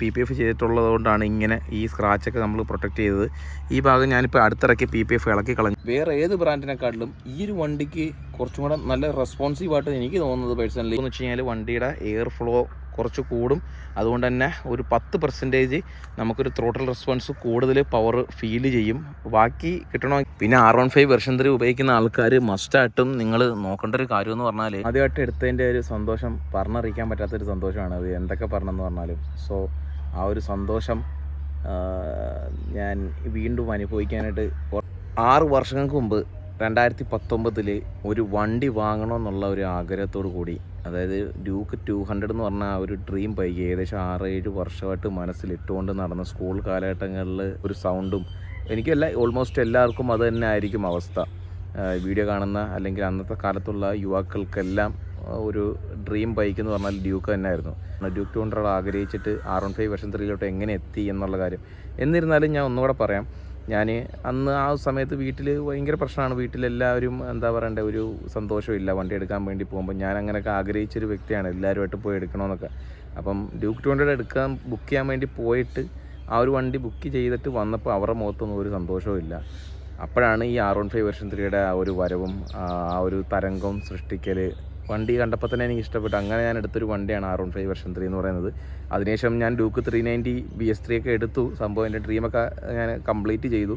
P P F ചെയ്തിട്ടുള്ളത് കൊണ്ടാണ് ഇങ്ങനെ ഈ സ്ക്രാച്ചൊക്കെ നമ്മൾ പ്രൊട്ടക്ട് ചെയ്തത്. ഈ ഭാഗം ഞാനിപ്പോൾ അടുത്തിറക്കി പി പി എഫ് ഇളക്കി കളഞ്ഞു. വേറെ ഏത് ബ്രാൻഡിനെക്കാട്ടിലും ഈ ഒരു വണ്ടിക്ക് കുറച്ചും കൂടെ നല്ല റെസ്പോൺസീവ് ആയിട്ട് എനിക്ക് തോന്നുന്നത് പേഴ്സണലി എന്ന് വെച്ച് കഴിഞ്ഞാൽ വണ്ടിയുടെ എയർ ഫ്ലോ കുറച്ച് കൂടും. അതുകൊണ്ട് തന്നെ ഒരു പത്ത് പെർസെന്റേജ് നമുക്കൊരു ത്രോട്ടൽ റെസ്പോൺസ് കൂടുതൽ പവർ ഫീൽ ചെയ്യും. ബാക്കി കിട്ടണോ പിന്നെ R one five version three ഉപയോഗിക്കുന്ന ആൾക്കാർ മസ്റ്റായിട്ടും നിങ്ങൾ നോക്കേണ്ട ഒരു കാര്യം എന്ന് പറഞ്ഞാൽ ആദ്യമായിട്ട് എടുത്തതിന്റെ ഒരു സന്തോഷം പറഞ്ഞറിയിക്കാൻ പറ്റാത്തൊരു സന്തോഷമാണ്. അത് എന്തൊക്കെ പറഞ്ഞെന്ന് പറഞ്ഞാലും. സോ ആ ഒരു സന്തോഷം ഞാൻ വീണ്ടും അനുഭവിക്കാനായിട്ട് ആറ് വർഷങ്ങൾക്ക് മുമ്പ് രണ്ടായിരത്തി പത്തൊമ്പതിൽ ഒരു വണ്ടി വാങ്ങണമെന്നുള്ള ഒരു ആഗ്രഹത്തോടു കൂടി അതായത് ഡ്യൂക്ക് ടു ഹൺഡ്രഡ് എന്ന് പറഞ്ഞ ആ ഒരു ഡ്രീം ബൈക്ക് ഏകദേശം ആറ് ഏഴ് വർഷമായിട്ട് മനസ്സിലിട്ടുകൊണ്ട് നടന്ന സ്കൂൾ കാലഘട്ടങ്ങളിൽ ഒരു സൗണ്ടും എനിക്കല്ല ഓൾമോസ്റ്റ് എല്ലാവർക്കും അത് തന്നെ ആയിരിക്കും അവസ്ഥ. വീഡിയോ കാണുന്ന അല്ലെങ്കിൽ അന്നത്തെ കാലത്തുള്ള യുവാക്കൾക്കെല്ലാം ഒരു ഡ്രീം ബൈക്ക് എന്ന് പറഞ്ഞാൽ ഡ്യൂക്ക് തന്നെയായിരുന്നു. ഡ്യൂക്ക് ടു ഹൺഡ്രഡ് ആഗ്രഹിച്ചിട്ട് ആർ വൺ ഫൈവ് വെർഷൻ ത്രീയിലോട്ട് എങ്ങനെ എത്തി എന്നുള്ള കാര്യം. എന്നിരുന്നാലും ഞാൻ ഒന്നുകൂടെ പറയാം. ഞാൻ അന്ന് ആ സമയത്ത് വീട്ടിൽ ഭയങ്കര പ്രശ്നമാണ്. വീട്ടിലെല്ലാവരും എന്താ പറയണ്ടേ ഒരു സന്തോഷമില്ല വണ്ടി എടുക്കാൻ വേണ്ടി പോകുമ്പോൾ ഞാൻ അങ്ങനെയൊക്കെ ആഗ്രഹിച്ചൊരു വ്യക്തിയാണ്. എല്ലാവരുമായിട്ട് പോയി എടുക്കണമെന്നൊക്കെ അപ്പം ഡ്യൂക്ക് ടു ഹൺഡ്രഡ് എടുക്കാൻ ബുക്ക് ചെയ്യാൻ വേണ്ടി പോയിട്ട് ആ ഒരു വണ്ടി ബുക്ക് ചെയ്തിട്ട് വന്നപ്പോൾ അവരുടെ മുഖത്തൊന്നും ഒരു സന്തോഷവും ഇല്ല. അപ്പോഴാണ് ഈ ആർ വൺ ഫൈവ് വെർഷൻ ത്രീയുടെ ആ ഒരു വരവും ആ ഒരു തരംഗവും സൃഷ്ടിക്കൽ വണ്ടി കണ്ടപ്പോൾ തന്നെ എനിക്ക് ഇഷ്ടപ്പെട്ടു. അങ്ങനെ ഞാൻ എടുത്തൊരു വണ്ടിയാണ് R one five version three എന്ന് പറയുന്നത്. അതിനുശേഷം ഞാൻ Duke three ninety B S three ഒക്കെ എടുത്തു. സംഭവം എന്റെ ഡ്രീമൊക്കെ ഞാൻ കംപ്ലീറ്റ് ചെയ്തു.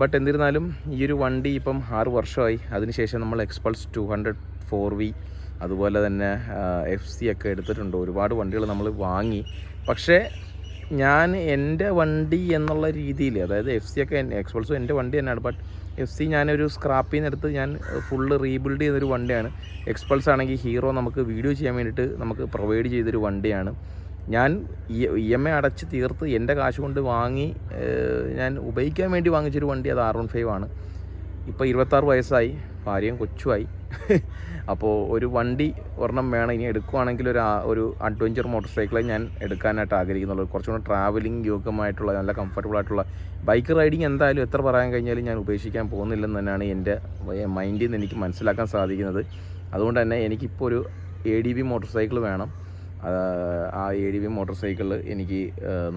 ബട്ട് എന്നിരുന്നാലും ഈ ഒരു വണ്ടി ഇപ്പം ആറ് വർഷമായി. അതിനുശേഷം നമ്മൾ Xpulse two hundred four V അതുപോലെ തന്നെ എഫ് സി ഒക്കെ എടുത്തിട്ടുണ്ട്. ഒരുപാട് വണ്ടികൾ നമ്മൾ വാങ്ങി. പക്ഷേ ഞാൻ എന്റെ വണ്ടി എന്നുള്ള രീതിയിൽ അതായത് എഫ് സി ഒക്കെ എക്സ്പൾസും എന്റെ വണ്ടി തന്നെയാണ്. ബട്ട് എഫ് സി ഞാനൊരു സ്ക്രാപ്പിൽ നിന്ന് എടുത്ത് ഞാൻ ഫുള്ള് റീബിൽഡ് ചെയ്തൊരു വണ്ടിയാണ്. എക്സ്പൾസ് ആണെങ്കിൽ ഹീറോ നമുക്ക് വീഡിയോ ചെയ്യാൻ വേണ്ടിയിട്ട് നമുക്ക് പ്രൊവൈഡ് ചെയ്തൊരു വണ്ടിയാണ്. ഞാൻ ഇ എം ഐ അടച്ച് തീർത്ത് എന്റെ കാശ് കൊണ്ട് വാങ്ങി ഞാൻ ഉപയോഗിക്കാൻ വേണ്ടി വാങ്ങിച്ചൊരു വണ്ടി അത് ആർ വൺ ഫൈവ് ആണ്. ഇപ്പോൾ ഇരുപത്താറ് വയസ്സായി ഭാര്യയും കൊച്ചുമായി. അപ്പോൾ ഒരു വണ്ടി ഒരെണ്ണം വേണം. ഇനി എടുക്കുവാണെങ്കിൽ ഒരു ഒരു അഡ്വഞ്ചർ മോട്ടോർ സൈക്കിളെ ഞാൻ എടുക്കാനായിട്ട് ആഗ്രഹിക്കുന്നുള്ളൂ. കുറച്ചും കൂടെ ട്രാവലിംഗ് യോഗ്യമായിട്ടുള്ള നല്ല കംഫർട്ടബിൾ ആയിട്ടുള്ള. ബൈക്ക് റൈഡിങ് എന്തായാലും എത്ര പറയാൻ കഴിഞ്ഞാലും ഞാൻ ഉപേക്ഷിക്കാൻ പോകുന്നില്ലെന്ന് തന്നെയാണ് എന്റെ മൈൻഡിൽ നിന്ന് എനിക്ക് മനസ്സിലാക്കാൻ സാധിക്കുന്നത്. അതുകൊണ്ട് തന്നെ എനിക്കിപ്പോൾ ഒരു A D B motor cycle വേണം. ആ, A D B motor cycle എനിക്ക്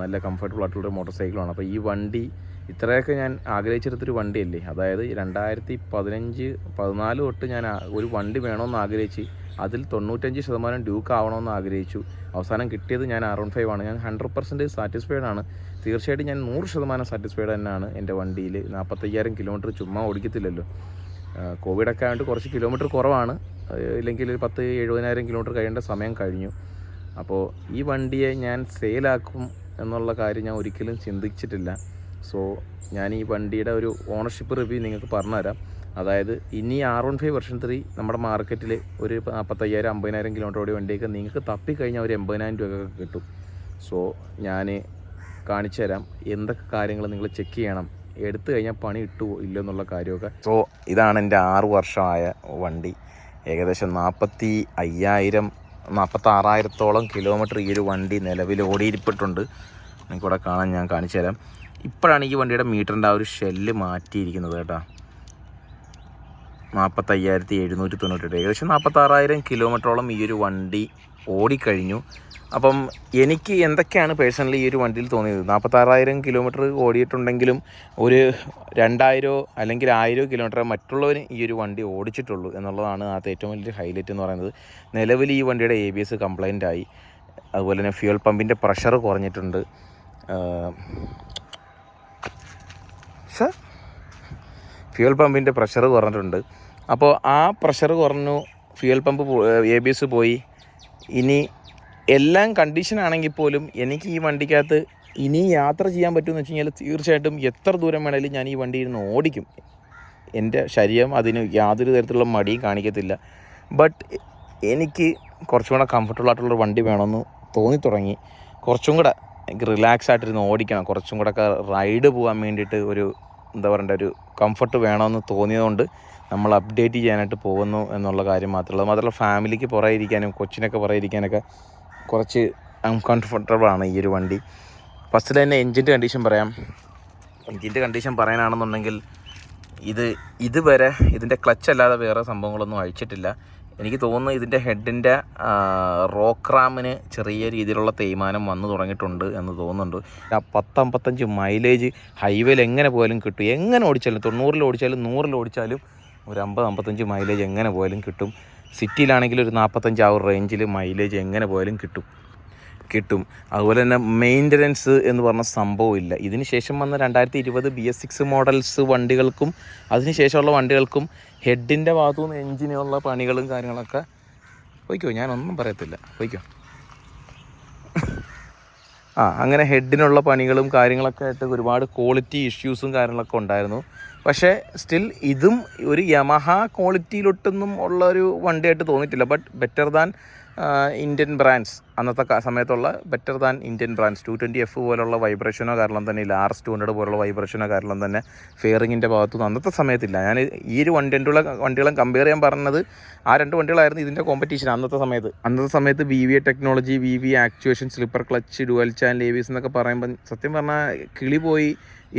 നല്ല കംഫർട്ടബിൾ ആയിട്ടുള്ള മോട്ടോർ സൈക്കിളാണ് അപ്പോൾ ഈ വണ്ടി ഇത്രയൊക്കെ ഞാൻ ആഗ്രഹിച്ചെടുത്തൊരു വണ്ടിയല്ലേ? അതായത് രണ്ടായിരത്തി പതിനഞ്ച് പതിനാല് തൊട്ട് ഞാൻ ഒരു വണ്ടി വേണമെന്ന് ആഗ്രഹിച്ച് അതിൽ തൊണ്ണൂറ്റഞ്ച് ശതമാനം ഡ്യൂക്ക് ആവണമെന്ന് ആഗ്രഹിച്ചു. അവസാനം കിട്ടിയത് ഞാൻ ആർ വൺ ഫൈവ് ആണ്. ഞാൻ ഹൺഡ്രഡ് പെർസെന്റേജ് സാറ്റിസ്ഫൈഡ് ആണ്. തീർച്ചയായിട്ടും ഞാൻ നൂറ് ശതമാനം സാറ്റിസ്ഫൈഡ് തന്നെയാണ് എന്റെ വണ്ടിയിൽ. നാൽപ്പത്തയ്യായിരം കിലോമീറ്റർ ചുമ്മാ ഓടിക്കത്തില്ലല്ലോ. കോവിഡൊക്കെ ആയതുകൊണ്ട് കുറച്ച് കിലോമീറ്റർ കുറവാണ്. ഇല്ലെങ്കിൽ ഒരു പത്ത് എഴുപതിനായിരം കിലോമീറ്റർ കഴിയേണ്ട സമയം കഴിഞ്ഞു. അപ്പോൾ ഈ വണ്ടിയെ ഞാൻ സെയിലാക്കും എന്നുള്ള കാര്യം ഞാൻ ഒരിക്കലും ചിന്തിച്ചിട്ടില്ല. സോ ഞാൻ ഈ വണ്ടിയുടെ ഒരു ഓണർഷിപ്പ് റിവ്യൂ നിങ്ങൾക്ക് പറഞ്ഞുതരാം. അതായത് ഇനി R one five version three നമ്മുടെ മാർക്കറ്റിൽ ഒരു നാൽപ്പത്തയ്യായിരം അമ്പതിനായിരം കിലോമീറ്റർ ഓടിയ വണ്ടിയൊക്കെ നിങ്ങൾക്ക് തപ്പിക്കഴിഞ്ഞാൽ ഒരു എൺപതിനായിരം രൂപയൊക്കെ കിട്ടും. സോ ഞാൻ കാണിച്ചു തരാം എന്തൊക്കെ കാര്യങ്ങൾ നിങ്ങൾ ചെക്ക് ചെയ്യണം. എടുത്തു കഴിഞ്ഞാൽ പണി ഇട്ടു ഇല്ലോ എന്നുള്ള കാര്യമൊക്കെ. സോ ഇതാണ് എന്റെ ആറ് വർഷമായ വണ്ടി. ഏകദേശം നാൽപ്പത്തി അയ്യായിരം നാൽപ്പത്തി ആറായിരത്തോളം കിലോമീറ്റർ ഈ ഒരു വണ്ടി നിലവിൽ ഓടിയിരിപ്പിട്ടുണ്ട് നിങ്ങൾക്കിവിടെ കാണാൻ ഞാൻ കാണിച്ചു തരാം. ഇപ്പോഴാണ് ഈ വണ്ടിയുടെ മീറ്ററിന്റെ ആ ഒരു ഷെല്ല് മാറ്റിയിരിക്കുന്നത് കേട്ടോ. നാൽപ്പത്തയ്യായിരത്തി എഴുന്നൂറ്റി തൊണ്ണൂറ്റെട്ട് ഏകദേശം നാൽപ്പത്താറായിരം കിലോമീറ്ററോളം ഈ ഒരു വണ്ടി ഓടിക്കഴിഞ്ഞു. അപ്പം എനിക്ക് എന്തൊക്കെയാണ് പേഴ്സണലി ഈ ഒരു വണ്ടിയിൽ തോന്നിയത്? നാൽപ്പത്താറായിരം കിലോമീറ്റർ ഓടിയിട്ടുണ്ടെങ്കിലും ഒരു രണ്ടായിരോ അല്ലെങ്കിൽ ആയിരോ കിലോമീറ്റർ മറ്റുള്ളവർ ഈ ഒരു വണ്ടി ഓടിച്ചിട്ടുള്ളൂ എന്നുള്ളതാണ് അത് ഏറ്റവും വലിയ ഹൈലൈറ്റ് എന്ന് പറയുന്നത്. നിലവിൽ ഈ വണ്ടിയുടെ എ ബി എസ് കംപ്ലൈന്റ് ആയി. അതുപോലെ തന്നെ ഫ്യൂൽ പമ്പിന്റെ പ്രഷർ കുറഞ്ഞിട്ടുണ്ട്. സാർ ഫ്യൂൽ പമ്പിന്റെ പ്രഷർ കുറഞ്ഞിട്ടുണ്ട്. അപ്പോൾ ആ പ്രഷർ കുറഞ്ഞു fuel pump A B S പോയി. ഇനി എല്ലാം കണ്ടീഷൻ ആണെങ്കിൽ പോലും എനിക്ക് ഈ വണ്ടിക്കകത്ത് ഇനി യാത്ര ചെയ്യാൻ പറ്റുമെന്ന് വെച്ച് കഴിഞ്ഞാൽ തീർച്ചയായിട്ടും എത്ര ദൂരം വേണമെങ്കിലും ഞാൻ ഈ വണ്ടി ഇരുന്ന് ഓടിക്കും. എന്റെ ശരീരം അതിന് യാതൊരു തരത്തിലുള്ള മടിയും കാണിക്കത്തില്ല. ബട്ട് എനിക്ക് കുറച്ചും കൂടെ കംഫർട്ടബിൾ ആയിട്ടുള്ള വണ്ടി വേണമെന്ന് തോന്നി തുടങ്ങി. കുറച്ചും കൂടെ എനിക്ക് റിലാക്സ് ആയിട്ടിരുന്ന് ഓടിക്കണം. കുറച്ചും കൂടെ റൈഡ് പോകാൻ വേണ്ടിയിട്ട് ഒരു എന്താ പറയണ്ട ഒരു കംഫർട്ട് വേണമെന്ന് തോന്നിയതുകൊണ്ട് നമ്മൾ അപ്ഡേറ്റ് ചെയ്യാനായിട്ട് പോകുന്നു എന്നുള്ള കാര്യം മാത്രമേ ഉള്ളൂ. മാത്രമല്ല ഫാമിലിക്ക് പുറകെ ഇരിക്കാനും കൊച്ചിനൊക്കെ പുറകെ ഇരിക്കാനൊക്കെ കുറച്ച് അൺകംഫർട്ടബിളാണ് ഈ ഒരു വണ്ടി. ഫസ്റ്റിൽ തന്നെ എൻജിന്റെ കണ്ടീഷൻ പറയാം. എൻജിന്റെ കണ്ടീഷൻ പറയാനാണെന്നുണ്ടെങ്കിൽ ഇത് ഇതുവരെ ഇതിന്റെ ക്ലച്ച് അല്ലാതെ വേറെ സംഭവങ്ങളൊന്നും അഴിച്ചിട്ടില്ല. എനിക്ക് തോന്നുന്നു ഇതിന്റെ ഹെഡിന്റെ റോക്രാമിന് ചെറിയ രീതിയിലുള്ള തേയ്മാനം വന്നു തുടങ്ങിയിട്ടുണ്ട് എന്ന് തോന്നുന്നുണ്ട്. ആ പത്തമ്പത്തഞ്ച് മൈലേജ് ഹൈവേയിൽ എങ്ങനെ പോയാലും കിട്ടും. എങ്ങനെ ഓടിച്ചാലും തൊണ്ണൂറിൽ ഓടിച്ചാലും നൂറിൽ ഓടിച്ചാലും ഒരു അമ്പത് അമ്പത്തഞ്ച് മൈലേജ് എങ്ങനെ പോയാലും കിട്ടും. സിറ്റിയിലാണെങ്കിൽ ഒരു നാൽപ്പത്തഞ്ച് ആ ഒരു റേഞ്ചിൽ മൈലേജ് എങ്ങനെ പോയാലും കിട്ടും. കിട്ടും. അതുപോലെ തന്നെ മെയിന്റനൻസ് എന്ന് പറഞ്ഞ സംഭവമില്ല ഇതിന് ശേഷം വന്ന രണ്ടായിരത്തി ഇരുപത് ബി എസ് സിക്സ് മോഡൽസ് വണ്ടികൾക്കും അതിന് ശേഷമുള്ള വണ്ടികൾക്കും ഹെഡിന്റെ ഭാഗത്തു നിന്ന് എഞ്ചിനുള്ള പണികളും കാര്യങ്ങളൊക്കെ പോയിക്കോ ഞാനൊന്നും പറയത്തില്ല. പോയിക്കോ. ആ അങ്ങനെ ഹെഡിനുള്ള പണികളും കാര്യങ്ങളൊക്കെ ആയിട്ട് ഒരുപാട് ക്വാളിറ്റി ഇഷ്യൂസും കാര്യങ്ങളൊക്കെ ഉണ്ടായിരുന്നു. പക്ഷേ സ്റ്റിൽ ഇതും ഒരു യമഹ ക്വാളിറ്റിയിലൊട്ടൊന്നും ഉള്ള ഒരു വണ്ടിയായിട്ട് തോന്നിയിട്ടില്ല. But better than Indian brands അന്നത്തെ സമയത്തുള്ള better than Indian brands two twenty F പോലുള്ള വൈബ്രേഷനോ കാരണം തന്നെ ഇല്ല. ആർ എസ് ടു ഹൺഡ്രഡ് പോലുള്ള വൈബ്രേഷനോ കാരണം തന്നെ ഫെയറിങ്ങിന്റെ ഭാഗത്തുനിന്ന് അന്നത്തെ സമയത്തില്ല. ഞാൻ ഈ ഒരു വണ്ടിയുള്ള വണ്ടികളും കമ്പയർ ചെയ്യാൻ പറഞ്ഞത് ആ രണ്ട് വണ്ടികളായിരുന്നു ഇതിന്റെ കോമ്പറ്റീഷൻ അന്നത്തെ സമയത്ത്. അന്നത്തെ സമയത്ത് V V technology V V actuation slipper clutch dual channel ലേവീസ് എന്നൊക്കെ പറയുമ്പോൾ സത്യം പറഞ്ഞാൽ കിളി പോയി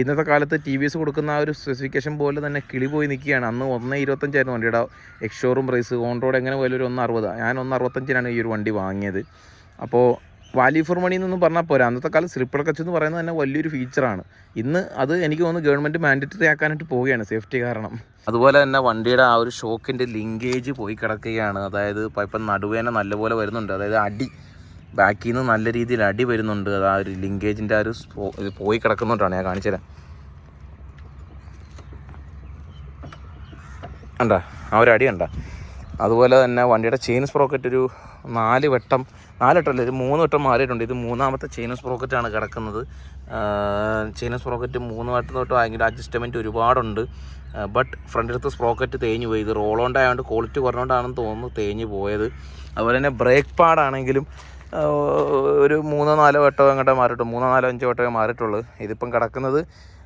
ഇന്നത്തെ കാലത്ത് ടി വി എസ് കൊടുക്കുന്ന ആ ഒരു സ്പെസിഫിക്കേഷൻ പോലെ തന്നെ കിളി പോയി നിൽക്കുകയാണ്. അന്ന് ഒന്ന് ഇരുപത്തഞ്ചായിരുന്നു വണ്ടിയുടെ എക്സ്ഷോറും പ്രൈസ് ഓൺ റോഡ് എങ്ങനെ പോയാലും ഒരു ഒന്ന് അറുപതാണ് ഞാൻ ഒന്ന് അറുപത്തഞ്ചിനാണ് ഈ ഒരു വണ്ടി വാങ്ങിയത്. അപ്പോൾ വാല്യൂ ഫോർ മണി എന്നൊന്നും പറഞ്ഞാൽ പോരാ. അന്നത്തെ കാലത്ത് സ്ലിപ്പർ കച്ച് എന്ന് പറയുന്നത് തന്നെ വലിയൊരു ഫീച്ചറാണ് ഇന്ന് അത് എനിക്ക് തോന്നുന്നു ഗവൺമെന്റ് മാൻഡറ്ററി ആക്കാനായിട്ട് പോവുകയാണ് സേഫ്റ്റി കാരണം. അതുപോലെ തന്നെ വണ്ടിയുടെ ആ ഒരു ഷോക്കിന്റെ ലിങ്കേജ് പോയി കിടക്കുകയാണ്. അതായത് ഇപ്പം നടുവേന നല്ലപോലെ വരുന്നുണ്ട്. അതായത് അടി ബാക്കിൽ നിന്ന് നല്ല രീതിയിൽ അടി വരുന്നുണ്ട്. അത് ആ ഒരു ലിങ്കേജിന്റെ ആ ഒരു ഇത് പോയി കിടക്കുന്നുണ്ടാണ് ഞാൻ കാണിച്ചു തരാം കണ്ട? ആ ഒരു അടി ഉണ്ട അതുപോലെ തന്നെ വണ്ടിയുടെ ചെയിൻ സ്പ്രോക്കറ്റ് ഒരു നാല് വട്ടം നാല് വട്ടമല്ല ഒരു മൂന്ന് വട്ടം മാറിയിട്ടുണ്ട്. ഇത് മൂന്നാമത്തെ ചെയിൻ സ്പ്രോക്കറ്റാണ് കിടക്കുന്നത്. ചെയിൻ സ്പ്രോക്കറ്റ് മൂന്ന് വട്ടം തൊട്ട് ഭയങ്കര അഡ്ജസ്റ്റ്മെന്റ് ഒരുപാടുണ്ട്. ബട്ട് ഫ്രണ്ടിലത്തെ സ്പ്രോക്കറ്റ് തേഞ്ഞു പോയി. ഇത് റോളോണ്ടായതുകൊണ്ട് ക്വാളിറ്റി കുറഞ്ഞുകൊണ്ടാണെന്ന് തോന്നുന്നു തേഞ്ഞു പോയത്. അതുപോലെ തന്നെ ബ്രേക്ക് പാഡാണെങ്കിലും ഒരു മൂന്നോ നാലോ വട്ടമോ അങ്ങോട്ടേ മാറിയിട്ടുള്ളൂ. മൂന്നോ നാലോ അഞ്ചോ വട്ടമേ മാറിയിട്ടുള്ളൂ. ഇതിപ്പം കിടക്കുന്നത്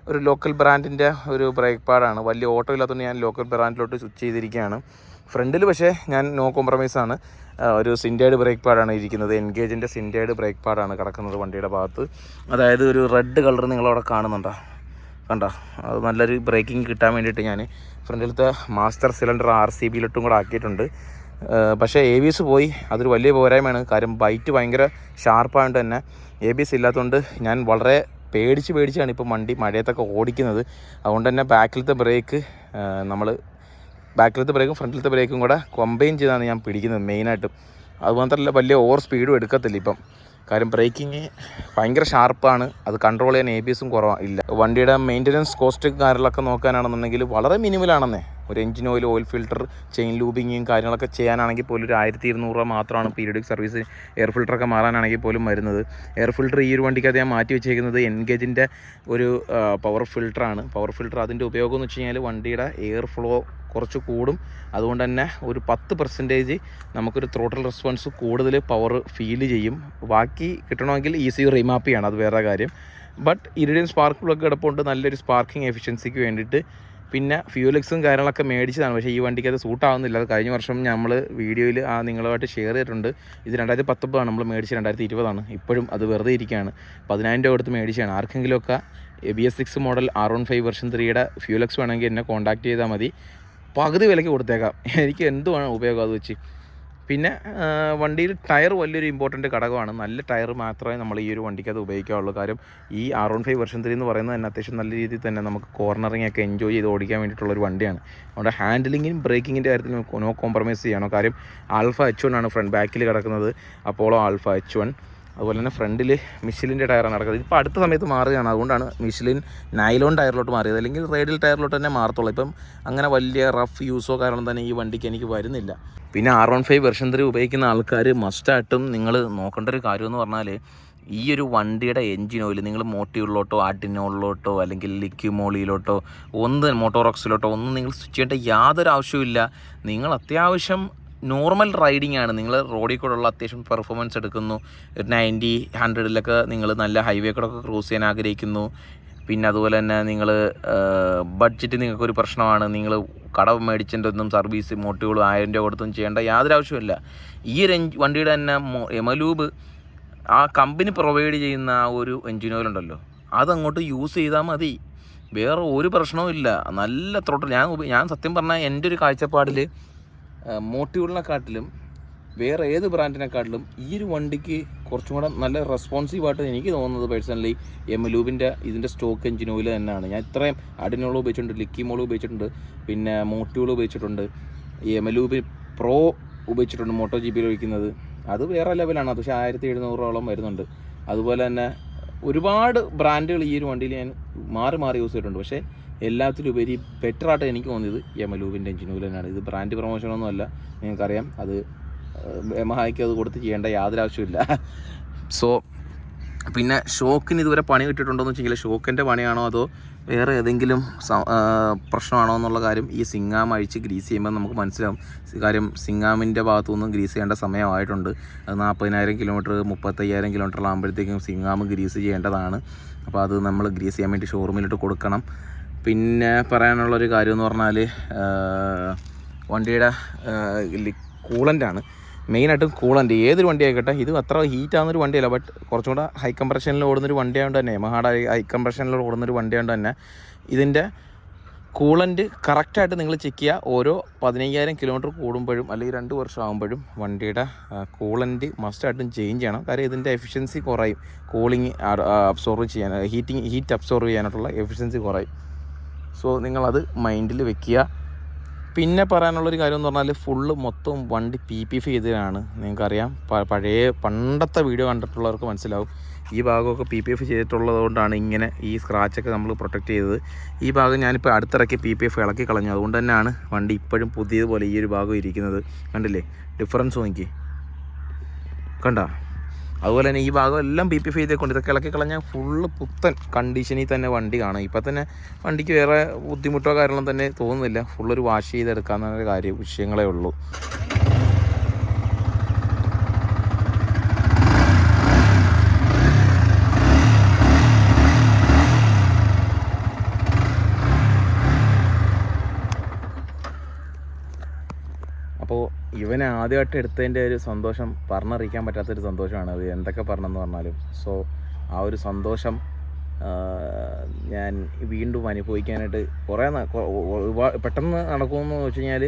ഒരു ലോക്കൽ ബ്രാൻഡിന്റെ ഒരു ബ്രേക്ക് പാഡാണ് വലിയ ഓട്ടോ ഇല്ലാത്തതുകൊണ്ട് ഞാൻ ലോക്കൽ ബ്രാൻഡിലോട്ട് സ്വിച്ച് ചെയ്തിരിക്കുകയാണ്. ഫ്രണ്ടിൽ പക്ഷേ ഞാൻ നോ കോംപ്രമൈസാണ് ഒരു സിൻഡേഡ് ബ്രേക്ക് പാഡാണ് ഇരിക്കുന്നത്. എൻഗേജിന്റെ സിൻഡേഡ് ബ്രേക്ക് പാഡാണ് കിടക്കുന്നത് വണ്ടിയുടെ ഭാഗത്ത്. അതായത് ഒരു റെഡ് കളർ നിങ്ങളവിടെ കാണുന്നുണ്ടോ? കണ്ട? അത് നല്ലൊരു ബ്രേക്കിംഗ് കിട്ടാൻ വേണ്ടിയിട്ട് ഞാൻ ഫ്രണ്ടിലത്തെ മാസ്റ്റർ സിലിണ്ടർ ആർ സി ബിയിലിട്ടും കൂടെ ആക്കിയിട്ടുണ്ട്. പക്ഷേ എ ബി എസ് പോയി. അതൊരു വലിയ പോരായ്മയാണ്. കാര്യം ബൈറ്റ് ഭയങ്കര ഷാർപ്പായതുകൊണ്ട് തന്നെ എ ബി എസ് ഇല്ലാത്തതുകൊണ്ട് ഞാൻ വളരെ പേടിച്ച് പേടിച്ചാണ് ഇപ്പോൾ വണ്ടി മഴയത്തൊക്കെ ഓടിക്കുന്നത്. അതുകൊണ്ട് തന്നെ ബാക്കിലത്തെ ബ്രേക്ക് നമ്മൾ ബാക്കിലത്തെ ബ്രേക്കും ഫ്രണ്ടിലത്തെ ബ്രേക്കും കൂടെ കമ്പൈൻ ചെയ്താണ് ഞാൻ പിടിക്കുന്നത് മെയിനായിട്ടും അതുമാത്രമല്ല വലിയ ഓവർ സ്പീഡും എടുക്കത്തില്ല ഇപ്പം. കാര്യം ബ്രേക്കിങ് ഭയങ്കര ഷാർപ്പാണ് അത് കൺട്രോൾ ചെയ്യാൻ എ ബി എസും കുറവാണ് ഇല്ല. വണ്ടിയുടെ മെയിന്റനൻസ് കോസ്റ്റ് കാര്യങ്ങളൊക്കെ നോക്കാനാണെന്നുണ്ടെങ്കിൽ വളരെ മിനിമലാണെന്നേ ഒരു engine oil oil filter chain ലൂബിങ്ങും കാര്യങ്ങളൊക്കെ ചെയ്യാനാണെങ്കിൽ പോലും ഒരു ആയിരത്തി ഇരുന്നൂറ് രൂപ മാത്രമാണ് പീരിയഡിക് സർവീസ് എയർ ഫിൽട്ടറൊക്കെ മാറാനാണെങ്കിൽ പോലും വരുന്നത്. എയർ ഫിൽട്ടർ ഈ ഒരു വണ്ടിക്കകത്ത് ഞാൻ മാറ്റി വെച്ചേക്കുന്നത് എൻഗേജിന്റെ ഒരു പവർ ഫിൽട്ടറാണ് പവർ ഫിൽട്ടർ അതിന്റെ ഉപയോഗം എന്ന് വെച്ച് കഴിഞ്ഞാൽ വണ്ടിയുടെ എയർ ഫ്ലോ കുറച്ച് കൂടും. അതുകൊണ്ട് തന്നെ ഒരു പത്ത് പെർസെന്റേജ് നമുക്കൊരു ത്രോട്ടൽ റെസ്പോൺസ് കൂടുതൽ പവർ ഫീൽ ചെയ്യും. ബാക്കി കിട്ടണമെങ്കിൽ ഈസി റീമാപ്പിയാണ് അത് വേറെ കാര്യം. ബട്ട് ഇരിഡിയൻ സ്പാർക്കിളൊക്കെ കിടപ്പുണ്ട്. നല്ലൊരു സ്പാർക്കിംഗ് എഫിഷ്യൻസിക്ക് വേണ്ടിയിട്ട് പിന്നെ ഫ്യൂലെക്സും കാര്യങ്ങളൊക്കെ മേടിച്ചതാണ്. പക്ഷേ ഈ വണ്ടിക്ക് അത് സൂട്ടാവുന്നില്ല അത് കഴിഞ്ഞ വർഷം നമ്മൾ വീഡിയോയിൽ ആ നിങ്ങളുമായിട്ട് ഷെയർ ചെയ്തിട്ടുണ്ട്. ഇത് രണ്ടായിരത്തി പത്തൊമ്പതാണ് നമ്മൾ മേടിച്ച് രണ്ടായിരത്തി ഇരുപതാണ് ഇപ്പോഴും അത് വെറുതെ ഇരിക്കുകയാണ്. പതിനായിരം രൂപ കൊടുത്ത് മേടിച്ചാണ് ആർക്കെങ്കിലുമൊക്കെ B S six model R one five version ത്രീയുടെ ഫ്യൂലെക്സ് വേണമെങ്കിൽ എന്നെ കോൺടാക്ട് ചെയ്താൽ മതി. പകുതി വിലയ്ക്ക് കൊടുത്തേക്കാം. എനിക്ക് എന്തുവാണ് ഉപയോഗം അത് വെച്ച്? പിന്നെ വണ്ടിയിൽ ടയർ വലിയൊരു ഇമ്പോർട്ടന്റ് ഘടകമാണ്. നല്ല ടയർ മാത്രമേ നമ്മൾ ഈ ഒരു വണ്ടിക്ക് അത് ഉപയോഗിക്കാവുള്ളൂ. കാര്യം ഈ R one five version three എന്ന് പറയുന്നത് തന്നെ അത്യാവശ്യം നല്ല രീതിയിൽ തന്നെ നമുക്ക് കോർണറിങ് ഒക്കെ എൻജോയ് ചെയ്ത് ഓടിക്കാൻ വേണ്ടിയിട്ടുള്ള ഒരു വണ്ടിയാണ്. അതുകൊണ്ട് ഹാൻഡിലിങ്ങും ബ്രേക്കിങ്ങിന്റെ കാര്യത്തിൽ നോ കോംപ്രമൈസ് ചെയ്യണം കാര്യം ആൽഫ എച്ച് വൺ ആണ് ഫ്രണ്ട് ബാക്കിൽ കിടക്കുന്നത്. അപ്പോളോ ആൽഫ എച്ച് വൺ അതുപോലെ തന്നെ ഫ്രണ്ടിൽ മിഷിലിന്റെ ടയറാണ് നടക്കുന്നത്. ഇപ്പോൾ അടുത്ത സമയത്ത് മാറുകയാണ്. അതുകൊണ്ടാണ് മിഷിലിൻ നൈലോൺ ടയറിലോട്ട് മാറിയത്. അല്ലെങ്കിൽ റേഡിയൽ ടയറിലോട്ട് തന്നെ മാറത്തുള്ളൂ. ഇപ്പം അങ്ങനെ വലിയ റഫ് യൂസോ കാരണം തന്നെ ഈ വണ്ടിക്ക് എനിക്ക് വരുന്നില്ല. പിന്നെ R one five version three ഉപയോഗിക്കുന്ന ആൾക്കാർ മസ്റ്റായിട്ടും നിങ്ങൾ നോക്കേണ്ട ഒരു കാര്യമെന്ന് പറഞ്ഞാൽ ഈ ഒരു വണ്ടിയുടെ എൻജിൻ ഓയിൽ നിങ്ങൾ മോട്ടീവിലോട്ടോ ആട്ടിനോളിലോട്ടോ അല്ലെങ്കിൽ ലിക്യുമോളിയിലോട്ടോ ഒന്ന് മോട്ടോറോക്സിലോട്ടോ ഒന്നും നിങ്ങൾ സ്വിച്ച് ചെയ്യേണ്ട യാതൊരു ആവശ്യമില്ല നിങ്ങൾ അത്യാവശ്യം നോർമൽ റൈഡിംഗ് ആണ്. നിങ്ങൾ റോഡിൽ കൂടെ ഉള്ള അത്യാവശ്യം പെർഫോമൻസ് എടുക്കുന്നു. ഒരു നയന്റി ഹൺഡ്രഡിലൊക്കെ നിങ്ങൾ നല്ല ഹൈവേ കൂടെ ഒക്കെ ക്രൂസ് ചെയ്യാൻ ആഗ്രഹിക്കുന്നു. പിന്നെ അതുപോലെ തന്നെ നിങ്ങൾ ബഡ്ജറ്റ് നിങ്ങൾക്കൊരു പ്രശ്നമാണ്. നിങ്ങൾ കട മേടിച്ചതിന്റെ ഒന്നും സർവീസ് മോട്ടുകളും ആയിരം രൂപ കൊടുത്തും ചെയ്യേണ്ട യാതൊരു ആവശ്യമില്ല ഈ ഒരു വണ്ടിയുടെ തന്നെ എമലൂബ് ആ കമ്പനി പ്രൊവൈഡ് ചെയ്യുന്ന ആ ഒരു എഞ്ചിൻ ഓയിൽ ഉണ്ടല്ലോ. അതങ്ങോട്ട് യൂസ് ചെയ്താൽ മതി. വേറെ ഒരു പ്രശ്നവും ഇല്ല. നല്ല ത്രോട്ടിൽ ഞാൻ ഞാൻ സത്യം പറഞ്ഞാൽ എന്റെ ഒരു കാഴ്ചപ്പാടിൽ മോട്ടീവുകളിനെക്കാട്ടിലും വേറെ ഏത് ബ്രാൻഡിനെക്കാട്ടിലും ഈ ഒരു വണ്ടിക്ക് കുറച്ചും കൂടെ നല്ല റെസ്പോൺസീവായിട്ട് എനിക്ക് തോന്നുന്നത് പേഴ്സണലി എം ലൂബിന്റെ ഇതിന്റെ സ്റ്റോക്ക് എഞ്ചിൻ ഓയിൽ തന്നെയാണ്. ഞാൻ ഇത്രയും അഡിനോൾ ഉപയോഗിച്ചിട്ടുണ്ട് ലിക്കി മോൾ ഉപയോഗിച്ചിട്ടുണ്ട് പിന്നെ മോട്ടീവുകൾ ഉപയോഗിച്ചിട്ടുണ്ട് ഈ എം ലൂബി പ്രോ ഉപയോഗിച്ചിട്ടുണ്ട് മോട്ടോ ജി ബിയിൽ ഒഴിക്കുന്നത്. അത് വേറെ ലെവലാണ് പക്ഷേ ആയിരത്തി എഴുന്നൂറോളം വരുന്നുണ്ട്. അതുപോലെ തന്നെ ഒരുപാട് ബ്രാൻഡുകൾ ഈ ഒരു വണ്ടിയിൽ ഞാൻ മാറി മാറി യൂസ് ചെയ്തിട്ടുണ്ട്. പക്ഷേ എല്ലാത്തിലും ഉപരി ബെറ്റർ ആയിട്ട് എനിക്ക് തോന്നിയത്. യമലൂബിന്റെ എഞ്ചിൻ തന്നെയാണ്. ഇത് ബ്രാൻഡ് പ്രൊമോഷനൊന്നും അല്ല. നിങ്ങൾക്കറിയാം. അത് എമഹായ്ക്ക് അത് കൊടുത്ത് ചെയ്യേണ്ട യാതൊരു ആവശ്യമില്ല സോ പിന്നെ ഷോക്കിന് ഇതുവരെ പണി കിട്ടിയിട്ടുണ്ടോ എന്ന് വെച്ചെങ്കിൽ ഷോക്കിന്റെ പണിയാണോ അതോ വേറെ ഏതെങ്കിലും പ്രശ്നമാണോ എന്നുള്ള കാര്യം ഈ സിംഗാം അഴിച്ച് ഗ്രീസ് ചെയ്യുമ്പോൾ നമുക്ക് മനസ്സിലാവും. കാര്യം സിംഗാമിന്റെ ഭാഗത്തു നിന്നും ഗ്രീസ് ചെയ്യേണ്ട സമയമായിട്ടുണ്ട്. അത് നാൽപ്പതിനായിരം കിലോമീറ്റർ മുപ്പത്തയ്യായിരം കിലോമീറ്ററിലാകുമ്പോഴത്തേക്കും സിംഗാമ് ഗ്രീസ് ചെയ്യേണ്ടതാണ്. അപ്പോൾ അത് നമ്മൾ ഗ്രീസ് ചെയ്യാൻ വേണ്ടി ഷോറൂമിലിട്ട് കൊടുക്കണം. പിന്നെ പറയാനുള്ളൊരു കാര്യം എന്ന് പറഞ്ഞാൽ വണ്ടിയുടെ കൂളന്റാണ് മെയിനായിട്ടും കൂളന്റ് ഏതൊരു വണ്ടി ആയിക്കോട്ടെ ഇത് അത്ര ഹീറ്റ് ആവുന്നൊരു വണ്ടിയല്ല ബട്ട് കുറച്ചും കൂടെ ഹൈ കംപ്രഷനിൽ ഓടുന്നൊരു വണ്ടി ആയതുകൊണ്ട് തന്നെ മഹാഡ ഹൈ കംപ്രഷനിൽ ഓടുന്നൊരു വണ്ടി ആയതുകൊണ്ട് തന്നെ ഇതിന്റെ കൂളന്റ് കറക്റ്റായിട്ട് നിങ്ങൾ ചെക്ക് ചെയ്യുക ഓരോ പതിനയ്യായിരം കിലോമീറ്റർ കൂടുമ്പോഴും അല്ലെങ്കിൽ രണ്ട് വർഷം ആകുമ്പോഴും വണ്ടിയുടെ കൂളന്റ് മസ്റ്റായിട്ടും ചേഞ്ച് ചെയ്യണം. കാര്യം ഇതിന്റെ എഫിഷ്യൻസി കുറയും. കൂളിംഗ് അബ്സോർവ് ചെയ്യാൻ ഹീറ്റിംഗ് ഹീറ്റ് അബ്സോർവ് ചെയ്യാനായിട്ടുള്ള എഫിഷ്യൻസി കുറയും. സോ നിങ്ങളത് മൈൻഡിൽ വെക്കുക. പിന്നെ പറയാനുള്ളൊരു കാര്യം എന്ന് പറഞ്ഞാൽ ഫുള്ള് മൊത്തം വണ്ടി പി പി എഫ് ചെയ്തതിനാണ്. നിങ്ങൾക്കറിയാം. പഴയ പണ്ടത്തെ വീഡിയോ കണ്ടിട്ടുള്ളവർക്ക് മനസ്സിലാവും. ഈ ഭാഗമൊക്കെ പി പി എഫ് ചെയ്തിട്ടുള്ളതുകൊണ്ടാണ് ഇങ്ങനെ ഈ സ്ക്രാച്ചൊക്കെ നമ്മൾ പ്രൊട്ടക്റ്റ് ചെയ്തത്. ഈ ഭാഗം ഞാനിപ്പോൾ അടുത്തിറക്കി പി പി എഫ് ഇളക്കി കളഞ്ഞു. അതുകൊണ്ട് തന്നെയാണ് വണ്ടി ഇപ്പോഴും പുതിയതുപോലെ ഈ ഒരു ഭാഗം ഇരിക്കുന്നത്. കണ്ടില്ലേ? ഡിഫറൻസ് നോക്കി കണ്ട? അതുപോലെ തന്നെ ഈ ഭാഗം എല്ലാം പി പി എഫ് ചെയ്തേക്കൊണ്ട് ഇതൊക്കെ ഇളക്കി കളഞ്ഞാൽ ഫുള്ള് പുത്തൻ കണ്ടീഷനിൽ തന്നെ വണ്ടി കാണാം. ഇപ്പം തന്നെ വണ്ടിക്ക് വേറെ ബുദ്ധിമുട്ടോ കാര്യങ്ങളും തന്നെ തോന്നുന്നില്ല. ഫുള്ളൊരു വാഷ് ചെയ്തെടുക്കാവുന്ന കാര്യം വിഷയങ്ങളേ ഉള്ളൂ അപ്പോൾ ഇവനെ ആദ്യമായിട്ട് എടുത്തതിന്റെ ഒരു സന്തോഷം പറഞ്ഞറിയിക്കാൻ പറ്റാത്തൊരു സന്തോഷമാണ് അത്. എന്തൊക്കെ പറഞ്ഞെന്ന് പറഞ്ഞാലും. സോ ആ ഒരു സന്തോഷം ഞാൻ വീണ്ടും അനുഭവിക്കാനായിട്ട് കുറേ ഒരുപാട് പെട്ടെന്ന് നടക്കുമെന്ന് വെച്ച് കഴിഞ്ഞാൽ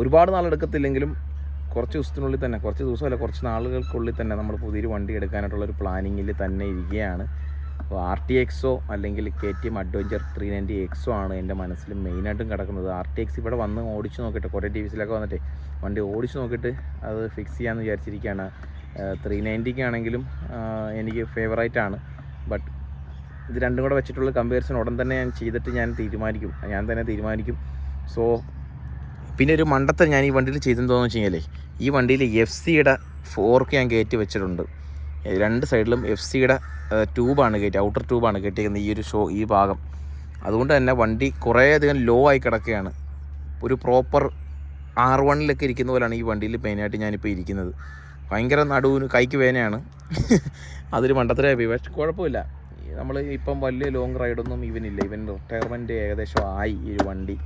ഒരുപാട് നാളെടുക്കത്തില്ലെങ്കിലും കുറച്ച് ദിവസത്തിനുള്ളിൽ തന്നെ കുറച്ച് ദിവസമല്ല കുറച്ച് നാളുകൾക്കുള്ളിൽ തന്നെ നമ്മൾ പുതിയൊരു വണ്ടി എടുക്കാനായിട്ടുള്ളൊരു പ്ലാനിങ്ങിൽ തന്നെ ഇരിക്കുകയാണ്. അപ്പോൾ ആർ ടി എക്സോ അല്ലെങ്കിൽ K T M adventure three ninety എക്സോ ആണ് എന്റെ മനസ്സിൽ മെയിനായിട്ടും കിടക്കുന്നത്. ആർ ടി എക്സ് ഇവിടെ വന്ന് ഓടിച്ച് നോക്കിയിട്ട് കുറേ ടി വിസിലൊക്കെ വന്നിട്ട് വണ്ടി ഓടിച്ച് നോക്കിയിട്ട് അത് ഫിക്സ് ചെയ്യാമെന്ന് വിചാരിച്ചിരിക്കുകയാണ്. ത്രീ നയന്റിക്ക് ആണെങ്കിലും എനിക്ക് ഫേവറേറ്റ് ആണ്. ബട്ട് ഇത് രണ്ടും കൂടെ വെച്ചിട്ടുള്ള കമ്പാരിസൺ ഉടൻ തന്നെ ഞാൻ ചെയ്തിട്ട് ഞാൻ തീരുമാനിക്കും. ഞാൻ തന്നെ തീരുമാനിക്കും. സോ പിന്നെ ഒരു മണ്ടത്തെ ഞാൻ ഈ വണ്ടിയിൽ ചെയ്തെന്തോന്ന് വെച്ച് കഴിഞ്ഞാൽ ഈ വണ്ടിയിൽ എഫ് സിയുടെ ഫോർക്ക് ഞാൻ കയറ്റി വെച്ചിട്ടുണ്ട്. രണ്ട് സൈഡിലും എഫ് സിയുടെ ട്യൂബാണ് കയറ്റി ഔട്ടർ ട്യൂബാണ് കയറ്റിയിരിക്കുന്നത് ഈ ഒരു ഷോ ഈ ഭാഗം. അതുകൊണ്ട് തന്നെ വണ്ടി കുറേയധികം ലോ ആയി കിടക്കുകയാണ്. ഒരു പ്രോപ്പർ ആർ വണ്ണിലൊക്കെ ഇരിക്കുന്ന പോലെയാണ് ഈ വണ്ടിയിൽ മെയിനായിട്ട് ഞാനിപ്പോൾ ഇരിക്കുന്നത്. ഭയങ്കര നടുവിന് കൈക്ക് വേനയാണ്. അതൊരു മണ്ടത്തരമായി പോയി പക്ഷെ കുഴപ്പമില്ല. നമ്മൾ ഇപ്പം വലിയ ലോങ് റൈഡൊന്നും ഇവനില്ല ഇവൻ റിട്ടയർമെന്റ് ഏകദേശം ആയി ഈ വണ്ടി.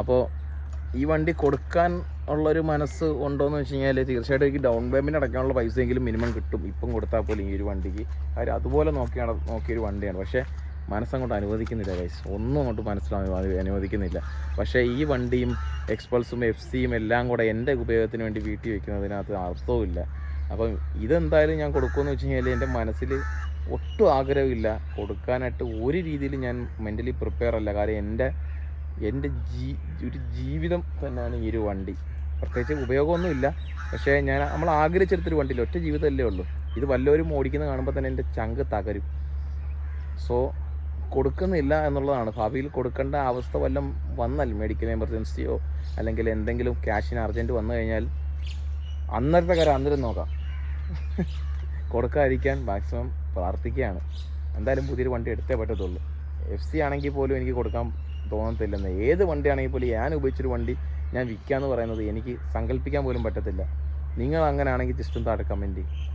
അപ്പോൾ ഈ വണ്ടി കൊടുക്കാൻ ഉള്ളൊരു മനസ്സ് ഉണ്ടോയെന്ന് വെച്ച് കഴിഞ്ഞാൽ തീർച്ചയായിട്ടും എനിക്ക് ഡൗൺ പേയ്മെന്റ് അടയ്ക്കാനുള്ള പൈസയെങ്കിലും മിനിമം കിട്ടും. ഇപ്പം കൊടുത്താൽ പോലും ഈ ഒരു വണ്ടിക്ക്. കാര്യം അതുപോലെ നോക്കിയാണ് നോക്കിയൊരു വണ്ടിയാണ്. പക്ഷേ മനസ്സങ്ങോട്ട് അനുവദിക്കുന്നില്ല ഗൈസ് ഒന്നും അങ്ങോട്ട് മനസ്സിലാവും അനുവദിക്കുന്നില്ല. പക്ഷേ ഈ വണ്ടിയും എക്സ്പൾസും എഫ് സിയും എല്ലാം കൂടെ എന്റെ ഉപയോഗത്തിന് വേണ്ടി വീട്ടിൽ വെക്കുന്നതിനകത്ത് അർത്ഥവുമില്ല അപ്പം ഇതെന്തായാലും ഞാൻ കൊടുക്കുമെന്ന് വെച്ച് കഴിഞ്ഞാൽ എന്റെ മനസ്സിൽ ഒട്ടും ആഗ്രഹമില്ല കൊടുക്കാനായിട്ട് ഒരു രീതിയിൽ ഞാൻ മെന്റലി പ്രിപ്പയർ അല്ല. കാര്യം എന്റെ എന്റെ ജീ ഒരു ജീവിതം തന്നെയാണ് ഈ ഒരു വണ്ടി. പ്രത്യേകിച്ച് ഉപയോഗമൊന്നുമില്ല പക്ഷേ ഞാൻ നമ്മൾ ആഗ്രഹിച്ചെടുത്തൊരു വണ്ടിയിൽ ഒറ്റ ജീവിതമല്ലേ ഉള്ളൂ. ഇത് വല്ലവരും ഓടിക്കുന്നത് കാണുമ്പോൾ തന്നെ എന്റെ ചങ്ക് തകരും. സോ കൊടുക്കുന്നില്ല എന്നുള്ളതാണ്. ഭാവിയിൽ കൊടുക്കേണ്ട അവസ്ഥ വല്ലതും വന്നാൽ മെഡിക്കൽ എമർജൻസിയോ അല്ലെങ്കിൽ എന്തെങ്കിലും ക്യാഷിന് അർജന്റ് വന്നു കഴിഞ്ഞാൽ അന്നേരത്തെ കാര്യം അന്നേരം നോക്കാം. കൊടുക്കാതിരിക്കാൻ മാക്സിമം പ്രാർത്ഥിക്കുകയാണ്. എന്തായാലും പുതിയൊരു വണ്ടി എടുത്തേ പറ്റത്തുള്ളൂ. എഫ് സി ആണെങ്കിൽ പോലും എനിക്ക് കൊടുക്കാൻ തോന്നത്തില്ലെന്ന്. ഏത് വണ്ടിയാണെങ്കിൽ പോലും ഞാൻ ഉപയോഗിച്ചൊരു വണ്ടി ഞാൻ വിൽക്കുക വിൽക്കാന്ന് പറയുന്നത് എനിക്ക് സങ്കല്പിക്കാൻ പോലും പറ്റത്തില്ല. നിങ്ങൾ അങ്ങനെ ആണെങ്കിൽ ജസ്റ്റ് ഒന്ന് താഴെ കമന്റ് ചെയ്യും.